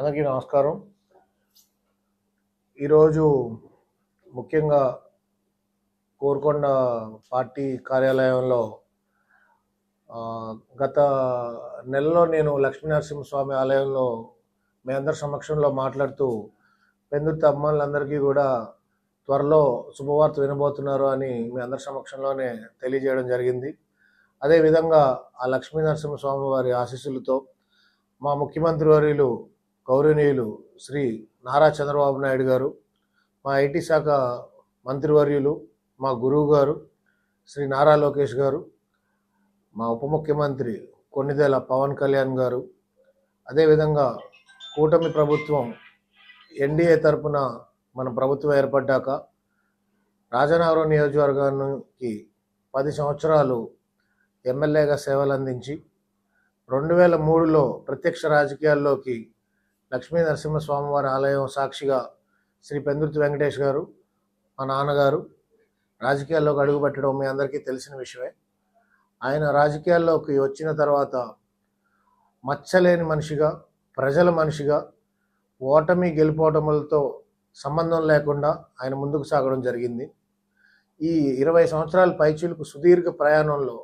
అందరికీ నమస్కారం. ఈరోజు ముఖ్యంగా కోరుకొండ పార్టీ కార్యాలయంలో గత నెలలో నేను లక్ష్మీనరసింహస్వామి ఆలయంలో మీ అందరి సమక్షంలో మాట్లాడుతూ పెందుర్తి అమ్మాయిలందరికీ కూడా త్వరలో శుభవార్త వినబోతున్నారు అని మీ అందరి సమక్షంలోనే తెలియజేయడం జరిగింది. అదేవిధంగా ఆ లక్ష్మీ నరసింహస్వామి వారి ఆశీస్సులతో మా ముఖ్యమంత్రి వర్యులు గౌరవనీయులు శ్రీ నారా చంద్రబాబు నాయుడు గారు మా ఐటీ శాఖ మంత్రివర్యులు మా గురువు గారు శ్రీ నారా లోకేష్ గారు మా ఉప ముఖ్యమంత్రి కొన్నిదేల పవన్ కళ్యాణ్ గారు అదేవిధంగా కూటమి ప్రభుత్వం ఎన్డీఏ తరపున మన ప్రభుత్వం ఏర్పడ్డాక రాజనగరం నియోజకవర్గానికి పది సంవత్సరాలు ఎమ్మెల్యేగా సేవలు అందించి రెండు వేల మూడులో ప్రత్యక్ష రాజకీయాల్లోకి లక్ష్మీ నరసింహస్వామివారి ఆలయం సాక్షిగా శ్రీ పెందుర్తి వెంకటేష్ గారు మా నాన్నగారు రాజకీయాల్లోకి అడుగుపెట్టడం మీ అందరికీ తెలిసిన విషయమే. ఆయన రాజకీయాల్లోకి వచ్చిన తర్వాత మచ్చలేని మనిషిగా ప్రజల మనిషిగా ఓటమి గెలుపోటములతో సంబంధం లేకుండా ఆయన ముందుకు సాగడం జరిగింది. ఈ ఇరవై సంవత్సరాల పైచీలకు సుదీర్ఘ ప్రయాణంలో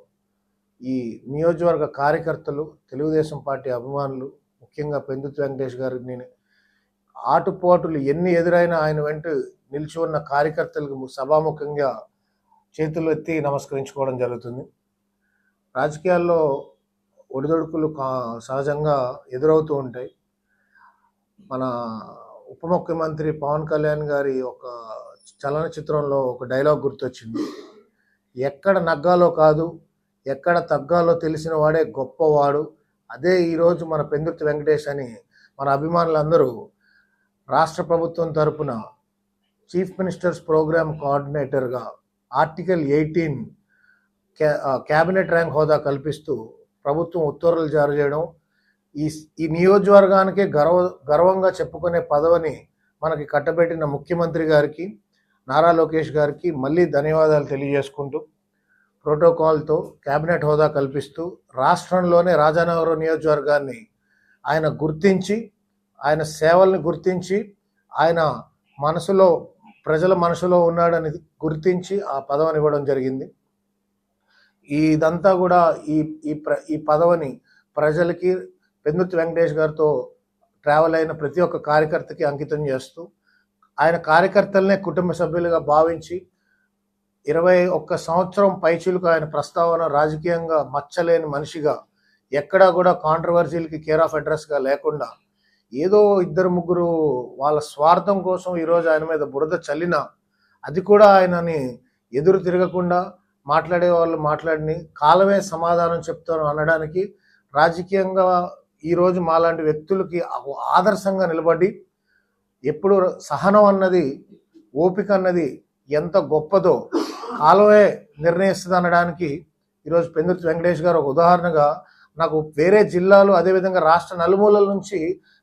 ఈ నియోజకవర్గ కార్యకర్తలు తెలుగుదేశం పార్టీ అభిమానులు ముఖ్యంగా పెందుతి వెంకటేష్ గారిని ఆటుపోటులు ఎన్ని ఎదురైనా ఆయన వెంట నిలిచి ఉన్న కార్యకర్తలకు సభాముఖంగా చేతులు ఎత్తి నమస్కరించుకోవడం జరుగుతుంది. రాజకీయాల్లో ఒడిదొడుకులు కా సహజంగా ఎదురవుతూ ఉంటాయి. మన ఉప ముఖ్యమంత్రి పవన్ కళ్యాణ్ గారి ఒక చలనచిత్రంలో ఒక డైలాగ్ గుర్తొచ్చింది. ఎక్కడ నగ్గాలో కాదు ఎక్కడ తగ్గాలో తెలిసిన వాడే గొప్పవాడు అదే ఈరోజు మన పెందుర్తి వెంకటేష్ అని మన అభిమానులందరూ రాష్ట్ర ప్రభుత్వం తరపున చీఫ్ మినిస్టర్స్ ప్రోగ్రామ్ కోఆర్డినేటర్గా ఆర్టికల్ ఎయిటీన్ క్యాబినెట్ ర్యాంక్ హోదా కల్పిస్తూ ప్రభుత్వం ఉత్తర్వులు జారీ చేయడం ఈ ఈ నియోజకవర్గానికే గర్వ గర్వంగా చెప్పుకునే పదవిని మనకి కట్టబెట్టిన ముఖ్యమంత్రి గారికి నారా లోకేష్ గారికి మళ్ళీ ధన్యవాదాలు తెలియజేసుకుంటూ ప్రోటోకాల్తో కేబినెట్ హోదా కల్పిస్తూ రాష్ట్రంలోనే రాజానగరం నియోజకవర్గాన్ని ఆయన గుర్తించి ఆయన సేవల్ని గుర్తించి ఆయన మనసులో ప్రజల మనసులో ఉన్నాడని గుర్తించి ఆ పదవిని ఇవ్వడం జరిగింది. ఇదంతా కూడా ఈ ఈ ప్ర ఈ పదవిని ప్రజలకి పెందుర్తి వెంకటేష్ గారితో ట్రావెల్ అయిన ప్రతి ఒక్క కార్యకర్తకి అంకితం చేస్తూ ఆయన కార్యకర్తలనే కుటుంబ సభ్యులుగా భావించి ఇరవై ఒక్క సంవత్సరం పైచులకు ఆయన ప్రస్తావన రాజకీయంగా మచ్చలేని మనిషిగా ఎక్కడా కూడా కాంట్రవర్సీలకి కేర్ ఆఫ్ అడ్రస్గా లేకుండా ఏదో ఇద్దరు ముగ్గురు వాళ్ళ స్వార్థం కోసం ఈరోజు ఆయన మీద బురద చల్లిన అది కూడా ఆయనని ఎదురు తిరగకుండా మాట్లాడే వాళ్ళు మాట్లాడిని కాలమే సమాధానం చెప్తాను అనడానికి రాజకీయంగా ఈరోజు మాలాంటి వ్యక్తులకి ఆదర్శంగా నిలబడి ఎప్పుడు సహనం అన్నది ఓపిక అన్నది ఎంత గొప్పదో కాలమే నిర్ణయిస్తుంది అనడానికి ఈరోజు పెందుర్తి వెంకటేష్ గారు ఒక ఉదాహరణగా నాకు వేరే జిల్లాలు అదేవిధంగా రాష్ట్ర నలుమూలల నుంచి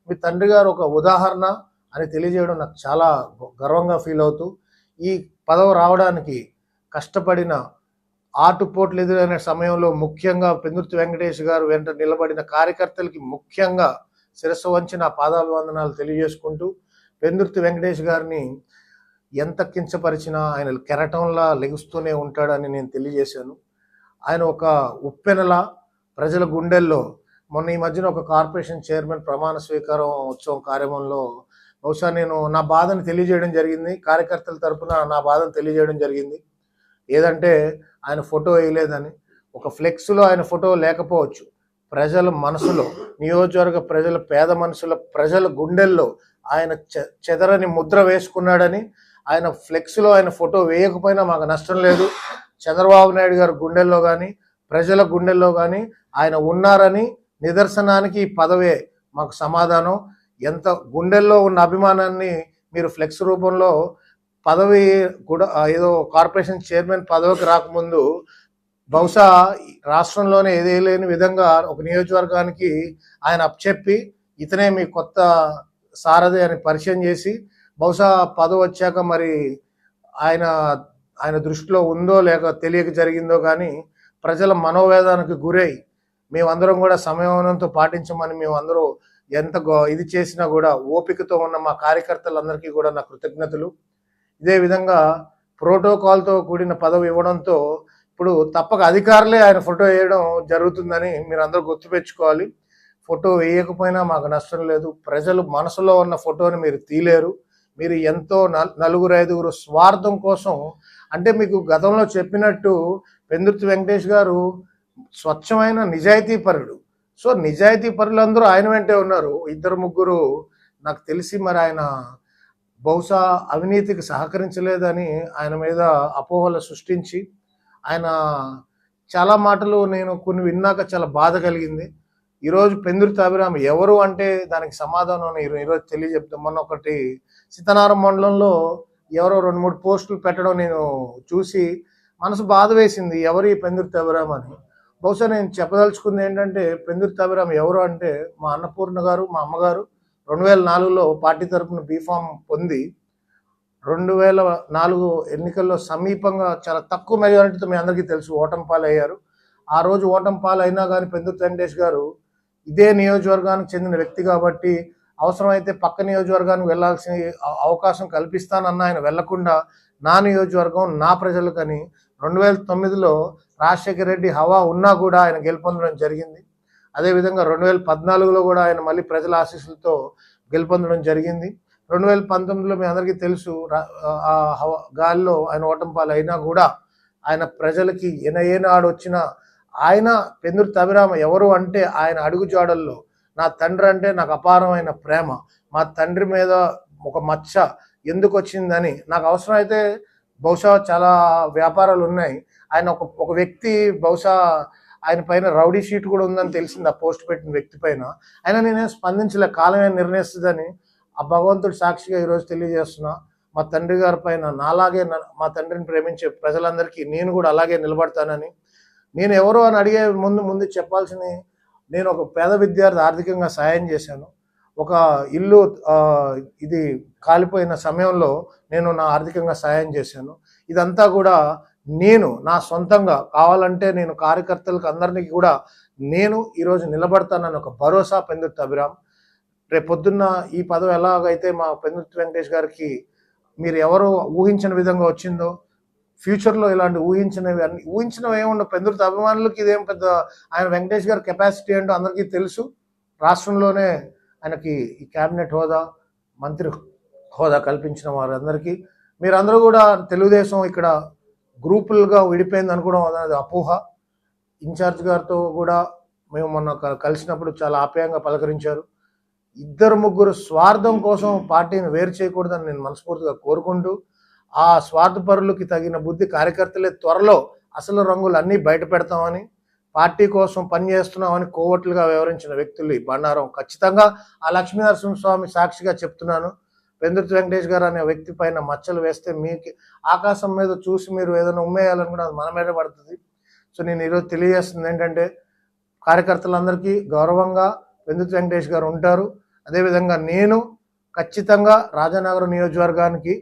మీ తండ్రి గారు ఒక ఉదాహరణ అని తెలియజేయడం నాకు చాలా గర్వంగా ఫీల్ అవుతూ ఈ పదవి రావడానికి కష్టపడిన ఆటుపోట్లు ఎదురైన సమయంలో ముఖ్యంగా పెందుర్తి వెంకటేష్ గారు వెంట నిలబడిన కార్యకర్తలకి ముఖ్యంగా శిరస్సు వంచి నా పాదాభివందనాలు తెలియజేసుకుంటూ పెందుర్తి వెంకటేష్ గారిని ఎంత కించపరిచినా ఆయన కెరటంలా లెగుస్తూనే ఉంటాడని నేను తెలియజేశాను. ఆయన ఒక ఉప్పెనలా ప్రజల గుండెల్లో మొన్న ఈ మధ్యన ఒక కార్పొరేషన్ చైర్మన్ ప్రమాణ స్వీకారం ఉత్సవం కార్యక్రమంలో బహుశా నేను నా బాధను తెలియజేయడం జరిగింది. కార్యకర్తల తరఫున నా బాధను తెలియజేయడం జరిగింది. ఏదంటే ఆయన ఫోటో వేయలేదని. ఒక ఫ్లెక్స్లో ఆయన ఫోటో లేకపోవచ్చు. ప్రజల మనసులో నియోజకవర్గ ప్రజల పేద మనసుల ప్రజల గుండెల్లో ఆయన చె- చెదరని ముద్ర వేసుకున్నాడని ఆయన ఫ్లెక్స్లో ఆయన ఫోటో వేయకపోయినా మాకు నష్టం లేదు. చంద్రబాబు నాయుడు గారు గుండెల్లో కానీ ప్రజల గుండెల్లో కానీ ఆయన ఉన్నారని నిదర్శనానికి ఈ పదవే మాకు సమాధానం. ఎంత గుండెల్లో ఉన్న అభిమానాన్ని మీరు ఫ్లెక్స్ రూపంలో పదవి కూడా ఏదో కార్పొరేషన్ చైర్మన్ పదవికి రాకముందు బహుశా రాష్ట్రంలోనే ఏదే లేని విధంగా ఒక నియోజకవర్గానికి ఆయన అప్పచెప్పి ఇతనే మీ కొత్త సారథి అని పరిచయం చేసి బహుశా పదవి వచ్చాక మరి ఆయన ఆయన దృష్టిలో ఉందో లేక తెలియక జరిగిందో కానీ ప్రజల మనోవేదానికి గురై మేమందరం కూడా సమయవనంతో పాటించమని మేము అందరూ ఎంత ఇది చేసినా కూడా ఓపికతో ఉన్న మా కార్యకర్తలందరికీ కూడా నా కృతజ్ఞతలు. ఇదే విధంగా ప్రోటోకాల్తో కూడిన పదవి ఇవ్వడంతో ఇప్పుడు తప్పక అధికారులే ఆయన ఫోటో వేయడం జరుగుతుందని మీరు అందరూ గుర్తుపెచ్చుకోవాలి ఫోటో వేయకపోయినా మాకు నష్టం లేదు. ప్రజలు మనసులో ఉన్న ఫోటోని మీరు తీలేరు. మీరు ఎంతో నల్- నలుగురు ఐదుగురు స్వార్థం కోసం అంటే మీకు గతంలో చెప్పినట్టు పెందుర్తి వెంకటేష్ గారు స్వచ్ఛమైన నిజాయితీ పరుడు. సో నిజాయితీ పరులందరూ ఆయన వెంటే ఉన్నారు. ఇద్దరు ముగ్గురు నాకు తెలిసి మరి ఆయన బహుశా అవినీతికి సహకరించలేదని ఆయన మీద అపోహలు సృష్టించి ఆయన చాలా మాటలు నేను కొన్ని విన్నాక చాలా బాధ కలిగింది. ఈరోజు పెందుర్తి అభిరామ్ ఎవరు అంటే దానికి సమాధానం నేను ఈరోజు తెలియజెప్తాం మొన్న ఒకటి సీతనారం మండలంలో ఎవరో రెండు మూడు పోస్టులు పెట్టడం నేను చూసి మనసు బాధ వేసింది ఎవరు ఈ పెందుర్తి అభిరామ్ అని. బహుశా నేను చెప్పదలుచుకుంది ఏంటంటే పెందుర్తి అభిరామ్ ఎవరు అంటే మా అన్నపూర్ణ గారు మా అమ్మగారు రెండు వేల నాలుగులో పార్టీ తరపున బీఫామ్ పొంది రెండు వేల నాలుగు ఎన్నికల్లో సమీపంగా చాలా తక్కువ మెజారిటీతో మీ అందరికీ తెలుసు ఓటమి పాలయ్యారు ఆ రోజు ఓటమి పాలైనా కానీ పెందుర్తి వెంకటేష్ గారు ఇదే నియోజకవర్గానికి చెందిన వ్యక్తి కాబట్టి అవసరమైతే పక్క నియోజకవర్గానికి వెళ్ళాల్సిన అవకాశం కల్పిస్తానన్న ఆయన వెళ్ళకుండా నా నియోజకవర్గం నా ప్రజలకని రెండు వేల తొమ్మిదిలో రాజశేఖర రెడ్డి హవా ఉన్నా కూడా ఆయన గెలుపొందడం జరిగింది. అదేవిధంగా రెండు వేల పద్నాలుగులో కూడా ఆయన మళ్ళీ ప్రజల ఆశీస్సులతో గెలుపొందడం జరిగింది. రెండు వేల పంతొమ్మిదిలో మీ అందరికీ తెలుసు ఆ హవా గాలిలో ఆయన ఓటమి అయినా కూడా ఆయన ప్రజలకి ఎన ఏనాడు వచ్చినా ఆయన పెందురు తవిరామ ఎవరు అంటే ఆయన అడుగుజాడల్లో నా తండ్రి అంటే నాకు అపారమైన ప్రేమ. మా తండ్రి మీద ఒక మచ్చ ఎందుకు వచ్చిందని నాకు అవసరం అయితే బహుశా చాలా వ్యాపారాలు ఉన్నాయి. ఆయన ఒక ఒక వ్యక్తి బహుశా ఆయన పైన రౌడీ షీట్ కూడా ఉందని తెలిసింది. ఆ పోస్ట్ పెట్టిన వ్యక్తి పైన. అయినా నేనేం స్పందించలే కాలమే నిర్ణయిస్తుందని ఆ భగవంతుడు సాక్షిగా ఈరోజు తెలియజేస్తున్నా. మా తండ్రి గారి పైన నాలాగే మా తండ్రిని ప్రేమించే ప్రజలందరికీ నేను కూడా అలాగే నిలబడతానని. నేను ఎవరో అని అడిగే ముందు ముందు చెప్పాల్సిన నేను ఒక పేద విద్యార్థి ఆర్థికంగా సాయం చేశాను. ఒక ఇల్లు ఇది కాలిపోయిన సమయంలో నేను నా ఆర్థికంగా సాయం చేశాను. ఇదంతా కూడా నేను నా సొంతంగా కావాలంటే నేను కార్యకర్తలకు అందరినీ కూడా నేను ఈరోజు నిలబడతానని ఒక భరోసా పెందుర్తి అభిరామ్. రేపు పొద్దున్న ఈ పదవి ఎలాగైతే మా పెందుర్తి వెంకటేష్ గారికి మీరు ఎవరు ఊహించిన విధంగా వచ్చిందో ఫ్యూచర్లో ఇలాంటి ఊహించినవి అన్ని ఊహించినవి ఏముండవు పెందుర్తి అభిమానులకి ఇదేం పెద్ద ఆయన వెంకటేష్ గారి కెపాసిటీ ఏంటో అందరికీ తెలుసు. రాష్ట్రంలోనే ఆయనకి ఈ క్యాబినెట్ హోదా మంత్రి హోదా కల్పించిన వారందరికీ. మీరందరూ కూడా తెలుగుదేశం ఇక్కడ గ్రూపులుగా విడిపోయింది అనుకోవడం అనేది అపోహ. ఇన్ఛార్జ్ గారితో కూడా మేము మొన్న కలిసినప్పుడు చాలా ఆప్యాయంగా పలకరించారు. ఇద్దరు ముగ్గురు స్వార్థం కోసం పార్టీని వేరు చేయకూడదని నేను మనస్ఫూర్తిగా కోరుకుంటూ ఆ స్వార్థపరులకి తగిన బుద్ధి కార్యకర్తలే త్వరలో అసలు రంగులు అన్నీ బయట పెడతామని పార్టీ కోసం పనిచేస్తున్నామని కోవట్లుగా వివరించిన వ్యక్తులు ఈ బండారం. ఖచ్చితంగా ఆ లక్ష్మీనరసింహస్వామి సాక్షిగా చెప్తున్నాను. పెందుర్తి వెంకటేష్ గారు అనే వ్యక్తి పైన మచ్చలు వేస్తే మీకు ఆకాశం మీద చూసి మీరు ఏదైనా ఉమ్మేయాలనుకున్నా అది మన మీద పడుతుంది. సో నేను ఈరోజు తెలియజేస్తుంది ఏంటంటే కార్యకర్తలందరికీ గౌరవంగా పెందుర్తి వెంకటేష్ గారు ఉంటారు. అదేవిధంగా నేను ఖచ్చితంగా రాజానగరం నియోజకవర్గానికి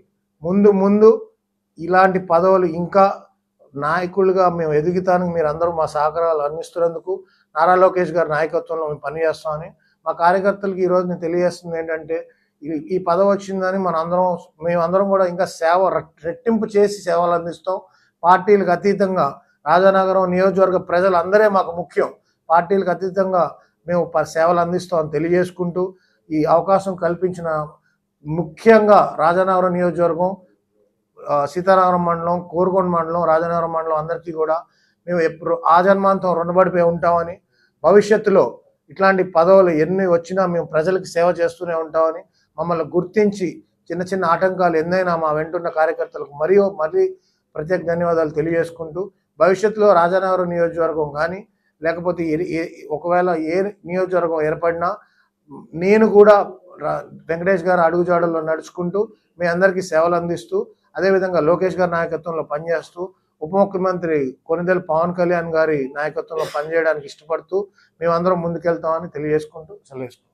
ముందు ముందు ఇలాంటి పదవులు ఇంకా నాయకులుగా మేము ఎదుగుతానికి మీరు అందరూ మా సహకారాలు అందిస్తున్నందుకు నారా లోకేష్ గారి నాయకత్వంలో మేము పనిచేస్తామని మా కార్యకర్తలకు ఈరోజు నేను తెలియజేస్తుంది ఏంటంటే ఈ- పదవి వచ్చిందని మన అందరం మేమందరం కూడా ఇంకా సేవ రెట్- రెట్టింపు చేసి సేవలు అందిస్తాం. పార్టీలకు అతీతంగా రాజానగరం నియోజకవర్గ ప్రజలందరే మాకు ముఖ్యం. పార్టీలకు అతీతంగా మేము ప- సేవలు అందిస్తామని తెలియజేసుకుంటూ ఈ అవకాశం కల్పించిన ముఖ్యంగా రాజనగరం నియోజకవర్గం సీతారామం మండలం కోరుకొండ మండలం రాజనగరం మండలం అందరికీ కూడా మేము ఎప్పుడు ఆజన్మాంతం రుణపడిపోయి ఉంటామని భవిష్యత్తులో ఇట్లాంటి పదవులు ఎన్ని వచ్చినా మేము ప్రజలకు సేవ చేస్తూనే ఉంటామని మమ్మల్ని గుర్తించి చిన్న చిన్న ఆటంకాలు ఎన్నైనా మా వెంటున్న కార్యకర్తలకు మరియు మరీ ప్రత్యేక ధన్యవాదాలు తెలియజేసుకుంటూ భవిష్యత్తులో రాజానగరం నియోజకవర్గం కానీ లేకపోతే ఏ- ఏ- ఒకవేళ ఏ నియోజకవర్గం ఏర్పడినా నేను కూడా వెంకటేష్ గారు అడుగుజాడల్లో నడుచుకుంటూ మీ అందరికీ సేవలు అందిస్తూ అదేవిధంగా లోకేష్ గారి నాయకత్వంలో పనిచేస్తూ ఉప ముఖ్యమంత్రి కొనిదెల పవన్ కళ్యాణ్ గారి నాయకత్వంలో పనిచేయడానికి ఇష్టపడుతూ మేమందరం ముందుకెళ్తామని తెలియజేసుకుంటూ సెలవు